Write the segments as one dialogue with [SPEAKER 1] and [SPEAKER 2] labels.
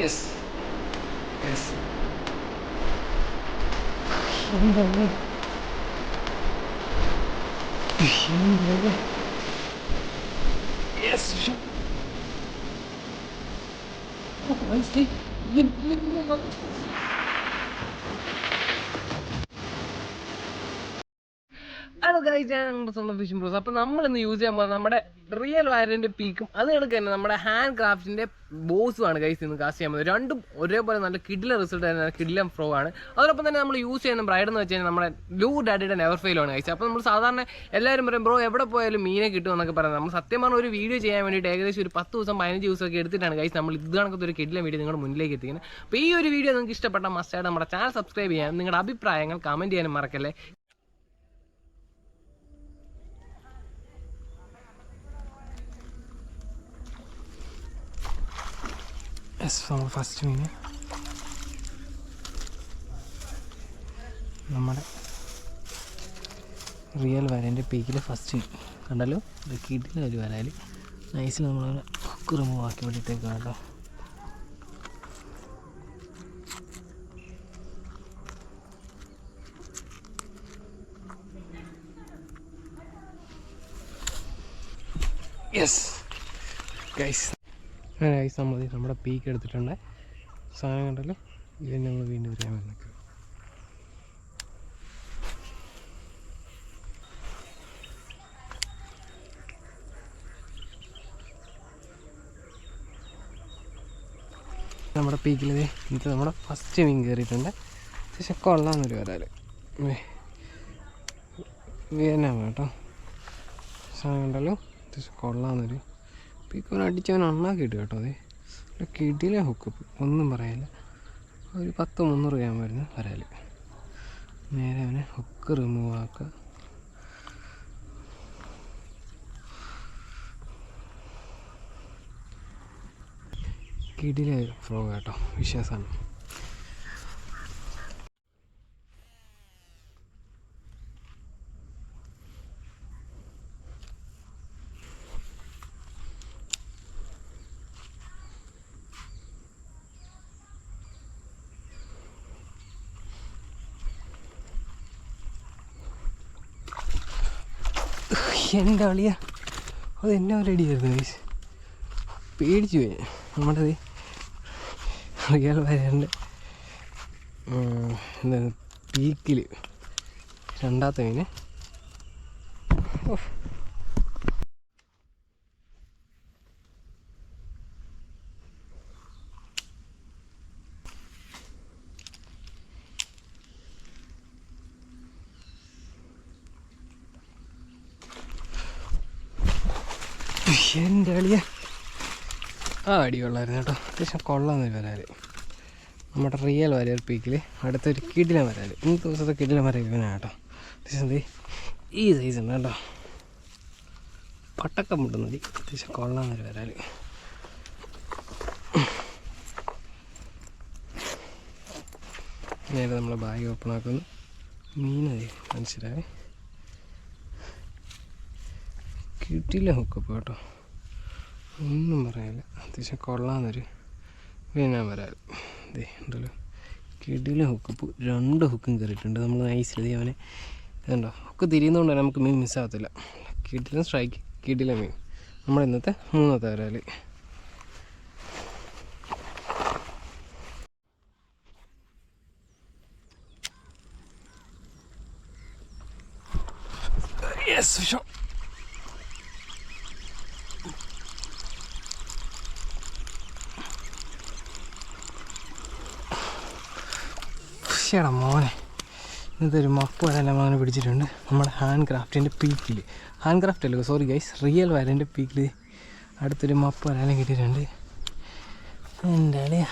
[SPEAKER 1] yes. Yes. Şimdi Şimdi Yes. Oh, I see. Guys ഞാൻ സ്വന്തം bros. അപ്പോൾ നമ്മൾ ഇന്ന് യൂസ് ചെയ്യാൻ പോകുന്നത് നമ്മുടെ റിയൽ വയറിന്റെ പീക്കും അത് കണക്ക് നമ്മുടെ ഹാൻഡ് ക്രാഫ്റ്റിന്റെ ബോസുമാണ് ഗൈസ് ഇന്ന് കാസ്റ്റ് ചെയ്യാൻ പോകുന്നത്. രണ്ടും ഒരേപോലെ നല്ല കിഡിലെ റിസൾട്ട് തന്നെ കിഡിലം ഫ്രോ ആണ്. അതോടൊപ്പം തന്നെ നമ്മൾ യൂസ് ചെയ്യുന്ന ബ്രൈഡ് എന്ന് വെച്ച് കഴിഞ്ഞാൽ നമ്മുടെ ലൂ ഡാഡിയുടെ നെവർ ഫെയിലാണ് കഴിച്ചത് അപ്പോൾ നമ്മൾ സാധാരണ എല്ലാവരും പറയും ബ്രോ എവിടെ പോയാലും മീനെ കിട്ടും എന്നൊക്കെ പറയുന്നത് നമ്മൾ സത്യം പറഞ്ഞ ഒരു വീഡിയോ ചെയ്യാൻ വേണ്ടിയിട്ട് ഏകദേശം ഒരു പത്ത് ദിവസം പതിനഞ്ച് ദിവസമൊക്കെ എടുത്തിട്ടാണ് ഗൈസ് നമ്മൾ ഇത് കണക്കത്തെ ഒരു കിഡിലെ വീഡിയോ നിങ്ങളുടെ മുന്നിലേക്ക് എത്തിക്കുന്നത്. അപ്പോൾ ഈ ഒരു വീഡിയോ നിങ്ങൾക്ക് ഇഷ്ടപ്പെട്ട മസ്റ്റായിട്ട് നമ്മുടെ ചാനൽ സബ്സ്ക്രൈബ് ചെയ്യാൻ നിങ്ങളുടെ അഭിപ്രായങ്ങൾ കമന്റ് ചെയ്യാനും മറക്കല്ലേ? യെസ് നമ്മൾ ഫസ്റ്റ് മീൻ നമ്മുടെ റിയൽ വരേന്റെ പീക്കിൽ ഫസ്റ്റ് മീൻ കണ്ടല്ലോ? ഇത് കിട്ടില്ല ഒരു വരാൽ നൈസിൽ നമ്മൾ ഹുക്ക് റിമൂവ് ആക്കി വേണ്ടിയിട്ടേക്ക് കേട്ടോ. യെസ് ഗൈസ് അങ്ങനെ ഐസ് നമ്മൾ നമ്മുടെ പീക്ക് എടുത്തിട്ടുണ്ട്. സാധനം കണ്ടല്ലോ? ഇത് നമ്മൾ വീണ്ടും വരാൻ വരുന്നത് നമ്മുടെ പീക്കിൽ ഇന്നത്തെ നമ്മുടെ ഫസ്റ്റ് മീൻ കയറിയിട്ടുണ്ട് പക്ഷെ കൊള്ളാമെന്നൊരു വരാൽ വിയന്നാണ് കേട്ടോ. സാധനം കണ്ടല്ലോ? അത്യാവശ്യം കൊള്ളാമെന്നൊരു പീക്കോൻ അടിച്ചവൻ അണ്ണാ കിട്ടും അതെ കിടിലെ ഹുക്ക് ഒന്നും പറയാനില്ല ഒരു പത്ത് മുന്നൂറ് ഗ്രാം വരുന്ന വരാൽ നേരെ അവനെ ഹുക്ക് റിമൂവ് ആക്കുക കിടിലെ ഫ്രോ കേട്ടോ വിശ്വാസമാണ് എന്റെ അളിയ അത് എന്നെ റെഡിയായിരുന്നു ഗൈസ് പേടിച്ചു പോയി. നമ്മുടെ റിയൽ വരേണ്ട. എന്താണ് പീക്കിൽ രണ്ടാമത്തെ മീൻ. ഓഹ് എന്റെ അളിയ ആ അടി കൊള്ളായിരുന്നു കേട്ടോ. അത്യാവശ്യം കൊള്ളാമെന്ന് വരാൻ നമ്മുടെ റിയൽ വരയർ പീക്കിൽ അടുത്തൊരു കിടിലം വരാൽ ഇന്നത്തെ ദിവസത്തെ കിടിലം വരാൽ ഇവനാണ് കേട്ടോ. അത്യാവശ്യം ദേ ഈ സൈസ് ഉണ്ട് കേട്ടോ പട്ടക്കം മുട്ടുന്നത് അത്യാവശ്യം കൊള്ളാമെന്നൊരു വരാൽ നേരെ നമ്മൾ ബാഗ് ഓപ്പൺ ആക്കുന്നു. മീനായി മനസ്സിലാവേ കിട്ടില്ല ഹുക്കപ്പ് കേട്ടോ. ഒന്നും പറയാനില്ല. അത്യാവശ്യം കൊള്ളാമെന്നൊരു പിന്നെ വരാൽ ഇതേ ഉണ്ടല്ലോ കിടിലെ ഹുക്കപ്പ് രണ്ട് ഹുക്കും കയറിയിട്ടുണ്ട് നമ്മൾ നൈസിൽ അവനെ ഇതുണ്ടോ ഹുക്ക് തിരിയുന്നതുകൊണ്ട് തന്നെ നമുക്ക് മീൻ മിസ്സാകത്തില്ല കിടിലം സ്ട്രൈക്ക് കിടില മീൻ. നമ്മുടെ ഇന്നത്തെ മൂന്നത്തെ വരാൽ യെസ് sure. ശേടാ മോനെ മപ്പ് നമ്മൾ അങ്ങനെ പിടിച്ചിട്ടുണ്ട്. നമ്മുടെ ഹാൻഡ് ക്രാഫ്റ്റിന്റെ പീക്കിൽ ഹാൻഡ് ക്രാഫ്റ്റ് അല്ലേ സോറി ഗൈസ് റിയൽ വരന്റെ പീക്കിൽ അടുത്തൊരു മപ്പ് വരാനും കിട്ടിയിട്ടുണ്ട്. അളിയ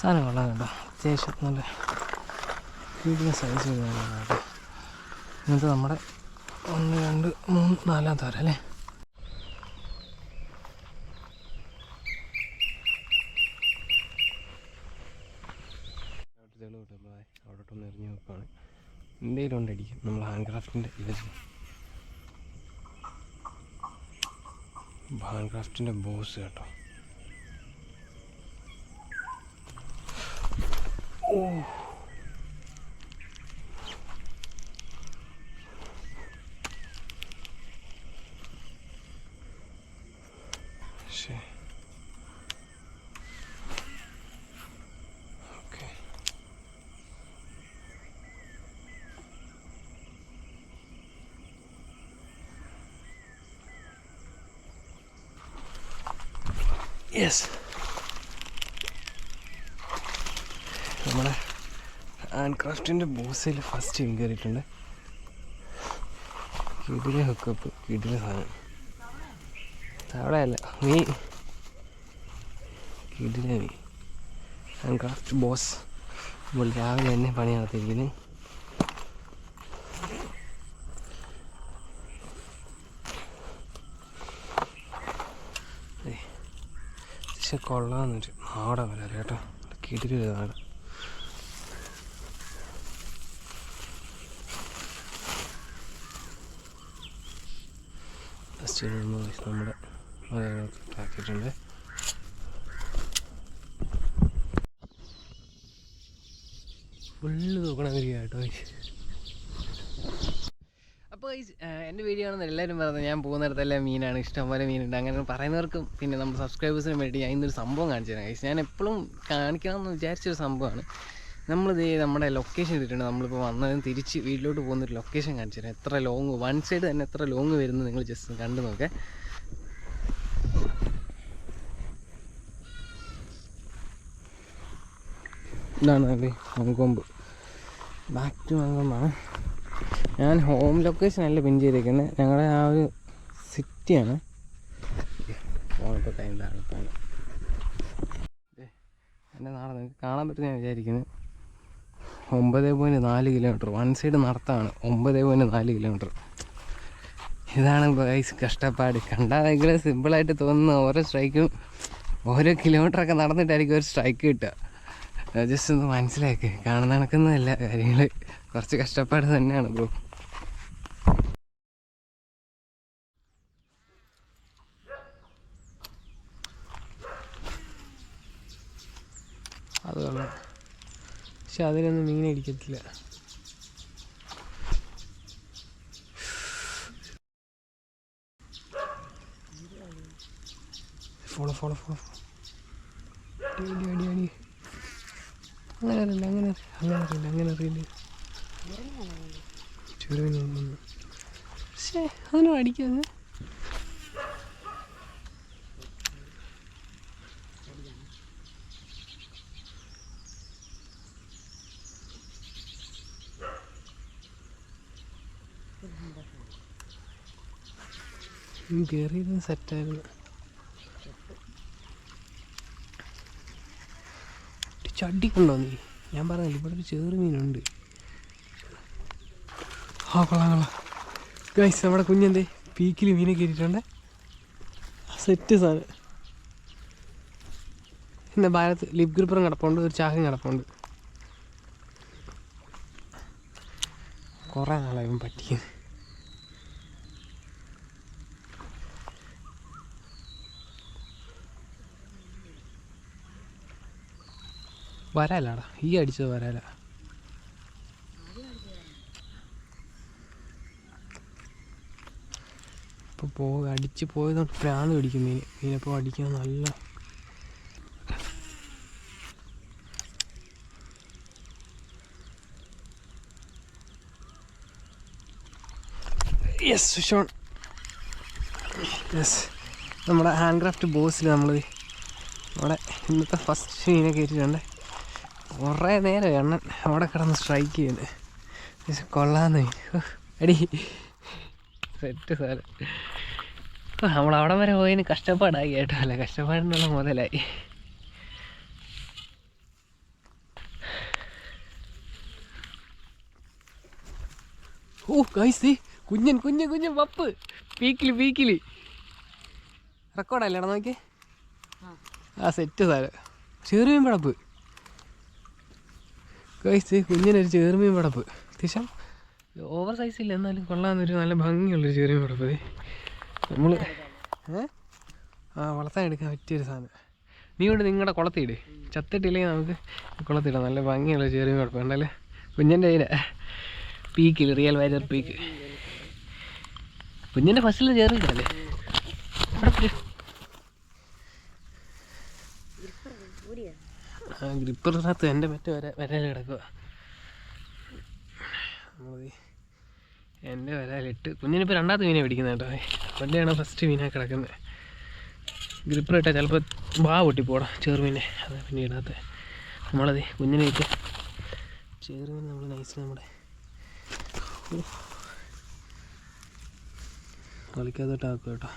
[SPEAKER 1] സാധനം കൊള്ളാം കേട്ടോ. അത്യാവശ്യം നല്ല വീടിന് സൈസ് വരുന്നതാണ് ഇന്നത്തെ നമ്മുടെ ഒന്ന് രണ്ട് മൂന്ന് നാലാമത്തെ വരെ അല്ലേ? എന്തെങ്കിലും ഉണ്ടടിക്കും നമ്മൾ ഹാൻഡ് ക്രാഫ്റ്റിന്റെ ഇത് ക്രാഫ്റ്റിന്റെ ബോസ് കേട്ടോ. ഓ. യെസ് നമ്മുടെ ഹാൻഡ് ക്രാഫ്റ്റിന്റെ ബോസിൽ ഫസ്റ്റ് ടീം കയറിയിട്ടുണ്ട് കിടിലെ ഹുക്കപ്പ് കിടിലെ സാധനം. അവിടെ നീ. കിടിലെ നീ. ഹാൻഡ് ക്രാഫ്റ്റ് ബോസ് നമ്മൾ രാവിലെ തന്നെ പണി നടത്തിയിരിക്കുന്നത് പക്ഷെ കൊള്ളാമെന്ന് നാടൻ വരാറ് കേട്ടോ. കിടിൽ നാട് നമ്മുടെ ആക്കിയിട്ടുണ്ട് ഫുള്ള് തൂക്കണ കേട്ടോ. അപ്പോൾ എന്റെ വീഡിയോ ആണെന്ന് എല്ലാവരും പറയുന്നത് ഞാൻ പോകുന്നിടത്തെല്ലാം മീനാണ് ഇഷ്ടംപോലെ മീനുണ്ട്. അങ്ങനെ പറയുന്നവർക്കും പിന്നെ നമ്മുടെ സബ്സ്ക്രൈബേഴ്സിനും വേണ്ടി ഞാൻ ഇന്നൊരു സംഭവം കാണിച്ചു തരാം. ഞാൻ എപ്പോഴും കാണിക്കണമെന്ന് വിചാരിച്ചൊരു സംഭവമാണ്. നമ്മളിത് നമ്മുടെ ലൊക്കേഷൻ ഇട്ടിട്ടുണ്ട്. നമ്മളിപ്പോൾ വന്നതും തിരിച്ച് വീട്ടിലോട്ട് പോകുന്നൊരു ലൊക്കേഷൻ കാണിച്ചു തരാം. എത്ര ലോങ് വൺ സൈഡ് തന്നെ എത്ര ലോങ് വരുന്നത് നിങ്ങൾ ജസ്റ്റ് കണ്ടു നോക്കേ. ഇതാണ് അല്ലേ മങ്കൊമ്പ്. Back to മങ്കൊമ്പാണ്. ഞാൻ ഹോം ലൊക്കേഷൻ അല്ല പിൻ ചെയ്തിരിക്കുന്നത് ഞങ്ങളുടെ ആ ഒരു സിറ്റിയാണ് ഫോണിപ്പോൾ ടൈം താഴത്താണ് എന്റെ നാളെ നിങ്ങൾക്ക് കാണാൻ പറ്റും ഞാൻ വിചാരിക്കുന്നത് ഒമ്പത് പോയിന്റ് നാല് കിലോമീറ്റർ വൺ സൈഡ് നടത്താണ്. ഒമ്പത് പോയിന്റ് നാല് കിലോമീറ്റർ ഇതാണ് ഗൈസ് കഷ്ടപ്പാട്. കണ്ടാൽ ഭയങ്കര സിമ്പിളായിട്ട് തോന്നുന്ന. ഓരോ സ്ട്രൈക്കും ഓരോ കിലോമീറ്ററൊക്കെ നടന്നിട്ടായിരിക്കും ഒരു സ്ട്രൈക്ക് കിട്ടുക. ജസ്റ്റ് ഒന്ന് മനസ്സിലാക്കി. കാണുന്ന നടക്കുന്നതല്ല കാര്യങ്ങൾ കുറച്ച് കഷ്ടപ്പാട് തന്നെയാണ് ബ്രോ അത് കാണാം പക്ഷെ അതിലൊന്നും മീൻ ഇടിക്കത്തില്ല ഫോളോ ഫോളോ ഫോളോ അടി അടി അടി അടി. അങ്ങനെ അറിയില്ല അങ്ങനെ അങ്ങനെ അറിയില്ല അങ്ങനെ അറിയില്ല. ചുരുവിനൊന്നും പക്ഷേ അതിനും അടിക്കാതെ. കയറിയത് സെറ്റായിരുന്നു ചടിക്കുണ്ടോ നീ? ഞാൻ പറഞ്ഞില്ല ഇവിടെ ഒരു ചെറു മീനുണ്ട്. ആ കൊള്ളാം കൊള്ളാം. ഗൈസ് നമ്മുടെ കുഞ്ഞെന്തേ? പീക്കിൽ മീനെ കയറ്റിട്ടുണ്ട് സെറ്റ് സാധനം. പിന്നെ ഭാരത് ലിപ് ഗ്രൂപ്പറും കിടപ്പുണ്ട് ഒരു ചാക്കും കിടപ്പുണ്ട്. കുറേ നാളായും പറ്റിയത്. വരാലാടാ ഈ അടിച്ചത് വരാല. ഇപ്പോൾ പോ അടിച്ച് പോയതുകൊണ്ട് പ്രാണ് പിടിക്കും മീൻ മീനപ്പോൾ അടിക്കാൻ നല്ല യെസ് സുഷോൺ യെസ് നമ്മുടെ ഹാൻഡ് ക്രാഫ്റ്റ് ബോസിൽ നമ്മൾ നമ്മുടെ ഇന്നത്തെ ഫസ്റ്റ് മീനെ കയറ്റിട്ടുണ്ട് കുറേ നേരം എണ്ണൻ അവിടെ കിടന്ന് സ്ട്രൈക്ക് ചെയ്യുന്നത് കൊള്ളാന്ന്. അടി സെറ്റ് സാധനം. നമ്മൾ അവിടെ വരെ പോയതിന് കഷ്ടപ്പാടായി കേട്ടോ അല്ല? കഷ്ടപ്പാടിനുള്ള മുതലായി. ഓ കൈസി കുഞ്ഞൻ കുഞ്ഞൻ കുഞ്ഞൻ പപ്പ് പീക്കിലി പീക്കിലി. റെക്കോർഡല്ലേ നോക്കി ആ. സെറ്റ് സാധനം. ചെറിയ പടപ്പ്. കഴിച്ച് കുഞ്ഞിനൊരു ചേർമീൻ പടപ്പ് അത്യാവശ്യം ഓവർ സൈസ് ഇല്ല എന്നാലും കൊള്ളാമെന്നൊരു നല്ല ഭംഗിയുള്ളൊരു ചേർമീൻ പടപ്പ് നമ്മൾ ആ വളർത്താൻ എടുക്കാൻ പറ്റിയൊരു സാധനം. നീ കൊണ്ട് നിങ്ങളുടെ കുളത്തിയിട് ചത്തിട്ടില്ലെങ്കിൽ നമുക്ക്? കുളത്തിടാം നല്ല ഭംഗിയുള്ള ചെറിയ കുഴപ്പം ഉണ്ടല്ലേ കുഞ്ഞിന്റെ കയ്യിലെ. പീക്കിൽ റിയൽ വൈരർ പീക്ക് കുഞ്ഞിന്റെ ഫസ്റ്റിൽ ചേറിയിട്ടല്ലേ ആ ഗ്രിപ്പറിനകത്ത് എന്റെ മറ്റേ വര വരയിൽ കിടക്കുക എന്റെ വരയിലിട്ട് കുഞ്ഞിനിപ്പോൾ രണ്ടാമത്തെ മീനെ പിടിക്കുന്നത് കേട്ടോ. അവന്റെയാണ് ഫസ്റ്റ് മീനാണ് കിടക്കുന്നത്. ഗ്രിപ്പർ ഇട്ടാൽ ചിലപ്പോൾ വാ പൊട്ടിപ്പോടാം ചെറുമീനെ അതാ പിന്നെ ഇടാത്ത. നമ്മളത് കുഞ്ഞിനെ ഇട്ട് ചെറുമീൻ നമ്മൾ നൈസ് നമ്മുടെ കളിക്കാത്തോട്ടാക്കുക കേട്ടോ.